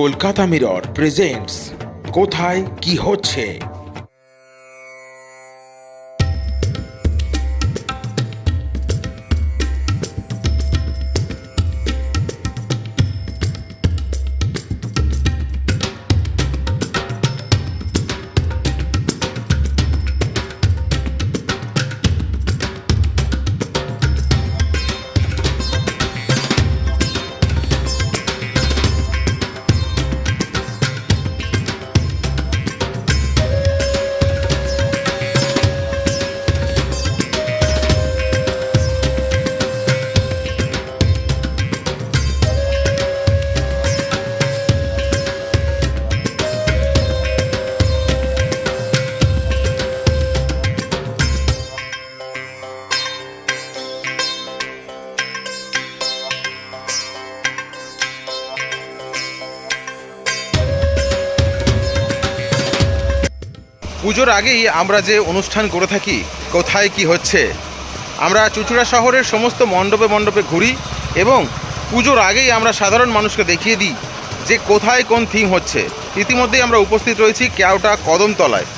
Kolkata mirror presents কোথায় কি হচ্ছে? পুজোর আগেই আমরা যে অনুষ্ঠান করে থাকি, কোথায় কি হচ্ছে, আমরা চুচুড়া শহরের সমস্ত মণ্ডপে মণ্ডপে ঘুরি এবং পুজোর আগেই আমরা সাধারণ মানুষকে দেখিয়ে দিই যে কোথায় কোন থিম হচ্ছে। ইতিমধ্যেই আমরা উপস্থিত রয়েছি কেওটা কদমতলায়,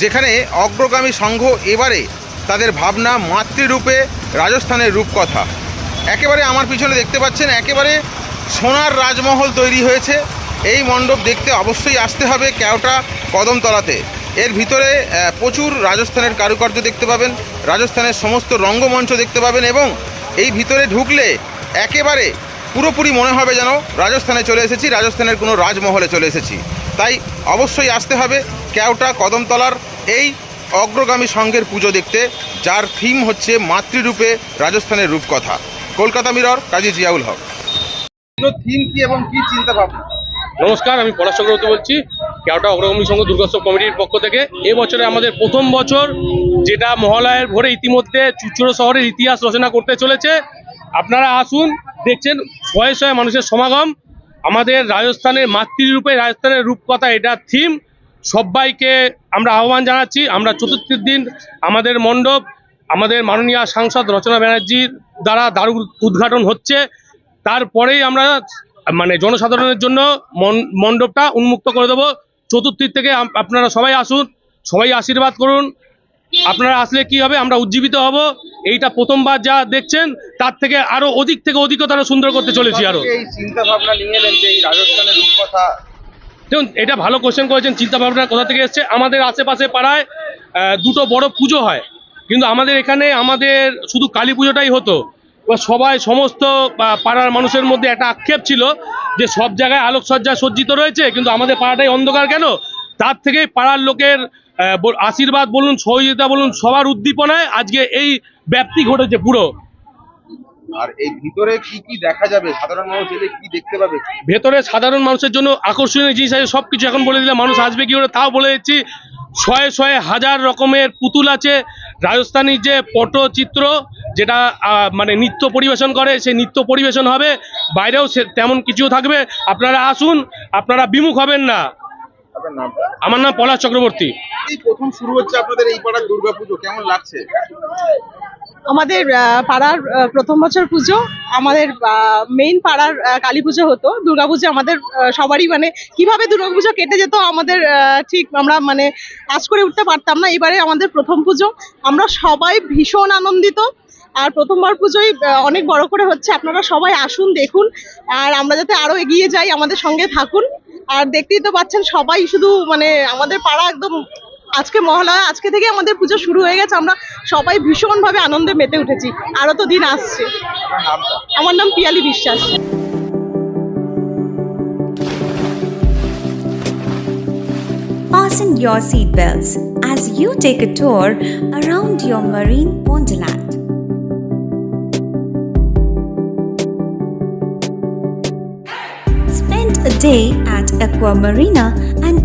যেখানে অগ্রগামী সংঘ এবারে তাদের ভাবনা মাতৃরূপে রাজস্থানের রূপকথা। একেবারে আমার পিছনে দেখতে পাচ্ছেন, একেবারে সোনার রাজমহল তৈরি হয়েছে। এই মণ্ডপ দেখতে অবশ্যই আসতে হবে কেওটা কদমতলাতে। এর ভিতরে প্রচুর রাজস্থানের কারুকার্য দেখতে পাবেন, রাজস্থানের সমস্ত রঙ্গমঞ্চ দেখতে পাবেন এবং এই ভিতরে ঢুকলে একেবারে পুরোপুরি মনে হবে যেন রাজস্থানে চলে এসেছি, রাজস্থানের কোনো রাজমহলে চলে এসেছি। তাই অবশ্যই আসতে হবে কেওটা কদমতলার এই অগ্রগামী সংঘের পুজো দেখতে, যার থিম হচ্ছে মাতৃরূপে রাজস্থানের রূপকথা। কলকাতা মিরর, কাজী জিয়াউল হক। থিম কি এবং কি চিন্তা ভাবনা? নমস্কার, আমি পলাশ চক্রবর্তী বলছি কেওটা অগ্রগামী সংঘ দুর্গোৎসব কমিটির পক্ষ থেকে। এবছরে আমাদের প্রথম বছর যেটা মহালয়ের ভোরে ইতিমধ্যে চুচুড়ো শহরের ইতিহাস রচনা করতে চলেছে। আপনারা আসুন, দেখছেন, শয়ে শয়ে মানুষের সমাগম। আমাদের রাজস্থানের মাতৃরূপে, রাজস্থানের রূপকথা, এটা থিম সবাইকে আমরা আহ্বান জানাচ্ছি। আমরা চতুর্থীর দিন আমাদের মণ্ডপ, আমাদের মাননীয় সাংসদ রচনা ব্যানার্জির দ্বারা দারু উদ্ঘাটন হচ্ছে। তারপরেই আমরা মানে জনসাধারণের জন্য মন- মণ্ডপটা উন্মুক্ত করে দেবো। চতুর্থীর থেকে আপনারা সবাই আসুন সবাই আশীর্বাদ করুন। আপনারা আসলে কি হবে আমরা উজ্জীবিত হব। এইটা প্রথমবার যা দেখছেন তার থেকে আরও অধিক থেকে অধিকতর সুন্দর করতে চলেছি আরও। এই চিন্তা ভাবনা নিয়ে এলেন যে এই রাজস্থানের রূপকথা। দেখুন এটা ভালো কোশ্চেন করেছেন চিন্তা ভাবনা কোথা থেকে এসছে? আমাদের আশেপাশে পাড়ায় দুটো বড় পুজো হয়। কিন্তু আমাদের এখানে আমাদের শুধু কালী পুজোটাই হতো। সবাই সমস্ত পাড়ার মানুষের মধ্যে একটা আক্ষেপ ছিল যে সব জায়গায় আলোকসজ্জা সজ্জিত রয়েছে কিন্তু আমাদের পাড়াটাই অন্ধকার কেন? তার থেকেই পাড়ার লোকের আশীর্বাদ বলুন সহযোগিতা বলুন সবার উদ্দীপনায় আজকে এই ব্যাপ্তি ঘটেছে পুরো। আর এই ভিতরে কি কি দেখা যাবে? সাধারণ মানুষ এলে কি দেখতে পাবে? ভেতরে সাধারণ মানুষের জন্য আকর্ষণীয় জিনিস আছে সব কিছু এখন বলে দিলে মানুষ আসবে কি করে তাও বলে দিচ্ছি। শয়ে শয়ে হাজার রকমের পুতুল আছে রাজস্থানী যে পটচিত্র যেটা মানে নৃত্য পরিবেশন করে সেই নৃত্য পরিবেশন হবে। বাইরেও সে তেমন কিছু থাকবে। আপনারা আসুন আপনারা বিমুখ হবেন না। আমার নাম পলাশ চক্রবর্তী। এই প্রথম শুরু হচ্ছে আপনাদের এই পাড়ার দুর্গাপুজো কেমন লাগছে? আমাদের পাড়ার প্রথম বছর পুজো আমাদের মেইন পাড়ার কালী পুজো হতো। দুর্গাপুজো আমাদের সবারই মানে কীভাবে দুর্গাপুজো কেটে যেত আমাদের ঠিক আমরা মানে আজ করে উঠতে পারতাম না। এবারে আমাদের প্রথম পুজো। আমরা সবাই ভীষণ আনন্দিত। আর প্রথমবার পুজোই অনেক বড় করে হচ্ছে। আপনারা সবাই আসুন, দেখুন। আর আমরা যাতে আরও এগিয়ে যাই, আমাদের সঙ্গে থাকুন। আর দেখতেই তো পাচ্ছেন, সবাই শুধু মানে আমাদের পাড়া একদম আজকে মহালয়া আজকে থেকে আমাদের পুজো শুরু হয়ে গেছে আমরা সবাই ভীষণভাবে আনন্দে মেতে উঠেছি আরও তো দিন আসছে আমার নাম পিয়ালি বিশ্বাস Fasten your seatbelts as you take a tour around your marine wonderland. Spend a day at Aqua Marina and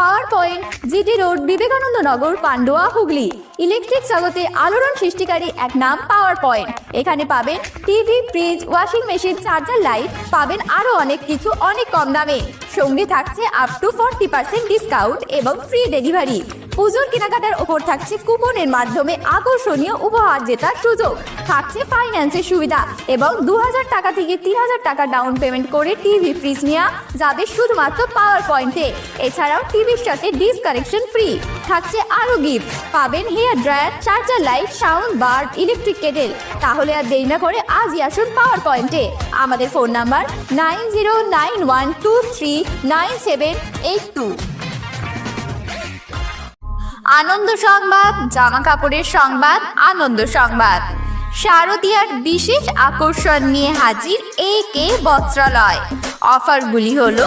Power point GT road Vivekananda Nagar Pandua Hooghly. Electric জগতে আলোড়ন সৃষ্টিকারী এক নাম পাওয়ার পয়েন্ট এখানে পাবেন TV fridge washing machine charger light পাবেন আরও অনেক কিছু, অনেক কম দামে। সঙ্গে থাকছে up to forty percent discount এবং ফ্রি ডেলিভারি পুজোর কেনাকাটার ওপর থাকছে কুপনের মাধ্যমে আকর্ষণীয় উপহার জেতার সুযোগ। থাকছে ফাইন্যান্সের সুবিধা এবং দু হাজার টাকা থেকে তিন হাজার টাকা ডাউন পেমেন্ট করে টিভি ফ্রিজ নেওয়া যাবে শুধুমাত্র পাওয়ার পয়েন্টে এছাড়াও টিভির সাথে ডিসকানেকশন ফ্রি থাকছে আরও গিফট পাবেন hair dryer charger light sound bar electric kettle তাহলে আর দেরি না করে আজই আসুন পাওয়ার পয়েন্টে আমাদের phone number nine zero nine one two three nine seven eight two আনন্দ সংবাদ জামা কাপড়ের সংবাদ, আনন্দ সংবাদ। শারদীয়ার বিশেষ আকর্ষণ নিয়ে হাজির এ কে বস্ত্রালয়। অফারগুলি হলো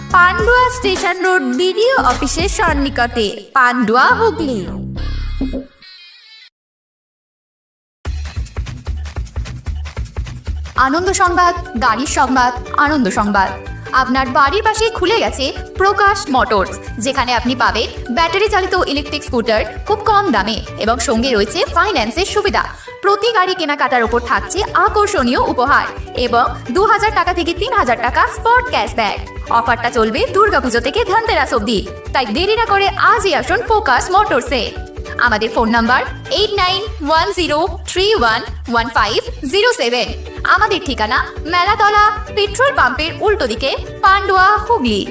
পান্ডুয়া স্টেশন রোড বিডিও অফিসের সন্নিকটে পান্ডুয়া হুগলি। আনন্দ সংবাদ গাড়ির সংবাদ আনন্দ সংবাদ। আপনার বাড়ির পাশে খুলে গেছে প্রকাশ মোটরস, যেখানে আপনি পাবেন ব্যাটারি চালিত ইলেকট্রিক স্কুটার খুব কম দামে এবং সঙ্গে রয়েছে ফাইন্যান্সের সুবিধা। প্রতি গাড়ি কেনাকাটার উপর থাকছে আকর্ষণীয় উপহার এবং দু হাজার টাকা থেকে তিন হাজার টাকা স্পট ক্যাশ ক্যাশব্যাক অফারটা চলবে দুর্গাপুজো থেকে ধনতেরাস অবধি। তাই দেরি না করে আজই আসুন ফোকাস মোটরসে। আমাদের phone number eight nine one zero three one one five zero seven আমাদের ঠিকানা মেলাতলা পেট্রোল পাম্পের উল্টো দিকে পান্ডুয়া হুগলি।